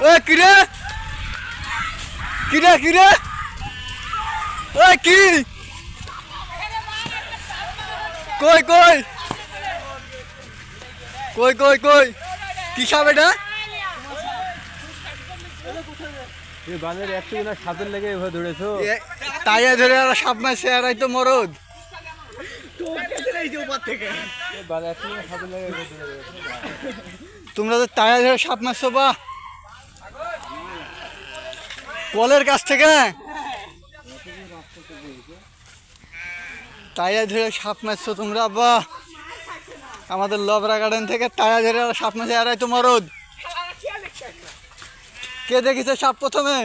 ওই কিরে কিরে কিরে ওই কি কই কই? কই কই কই? কি সাপ এটা? সাপের লেগে এভাবে ধরেছো? এ, তাইয়া ধরে আর সাপ মারছে আর তো মরদ। তোমরা তো তায়া ধরে সাপ মারছো বা কলের কাছ থেকে? তায়া ধরে সাপ মারছো তোমরা বা আমাদের লবরা গার্ডেন থেকে তায়া ধরে সাপ মারছে। আর এই তো মরদ কে দেখিছে সাপ প্রথমে?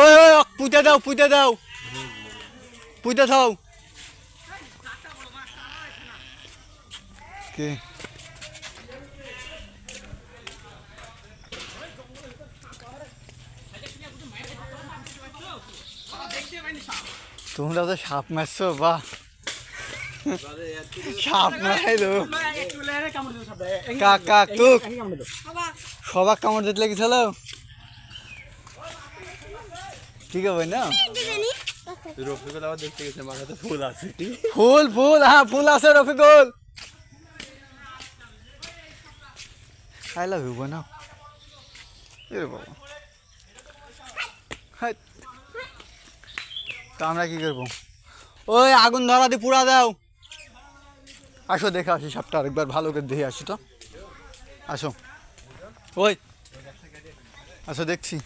ওই ওই পুঁতে দাও পুঁতে দাও। পুঁতে দাও। কে? তোমরা তো সাপ মারছো বাহ। সাপ মারাইলো। কাক কাক। তুক সবাক কামড় দিতে লেগেছিল ঠিক হবে না? রফিকুল আবার দেখতে গেছে মাথাতে ফুল আছে। ফুল ফুল হ্যাঁ ফুল আছে রফিকুল। আই লাভ ইউ না এ বাবা। তা আমরা কি করব? ওই আগুন ধরা দিয়ে পুরা দাও। আসো, দেখে আসি সাপটা আরেকবার, ভালো করে দেখে আসি তো। আসো। ওই। আসো, দেখছি।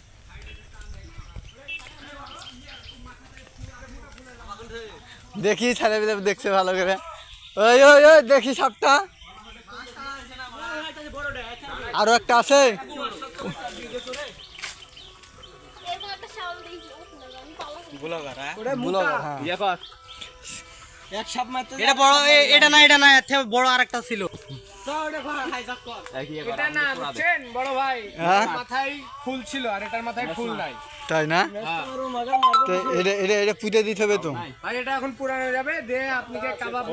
দেখি ছেলে পেলে দেখছে ভালো করে। ওই ওই ওই দেখি সাপটা। আরও একটা আছে। দিয়েছি না এটা বড় এটা না এটা না এর থেকে বড় আরেকটা ছিল। এটা না বুঝছেন? বড় ভাই? মাথায় ফুল ছিল আর এটার মাথায় ফুল নাই। তাই না? তো এটা এটা এটা পুঁতে দিতে হবে তো? আর এটা এখন পুরানো যাবে আপনাকে কাবাব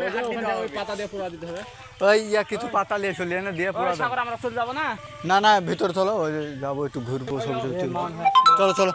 ওই পাতা দিয়ে পুরা দিতে হবে। ওই ইয়া কিছু পাতা নিয়ে চলে না দিয়ে পুরো সাগর আমরা চলে যাব না? না না ভিতর চলো যাব একটু ঘুরবো তুলবো। চলো চলো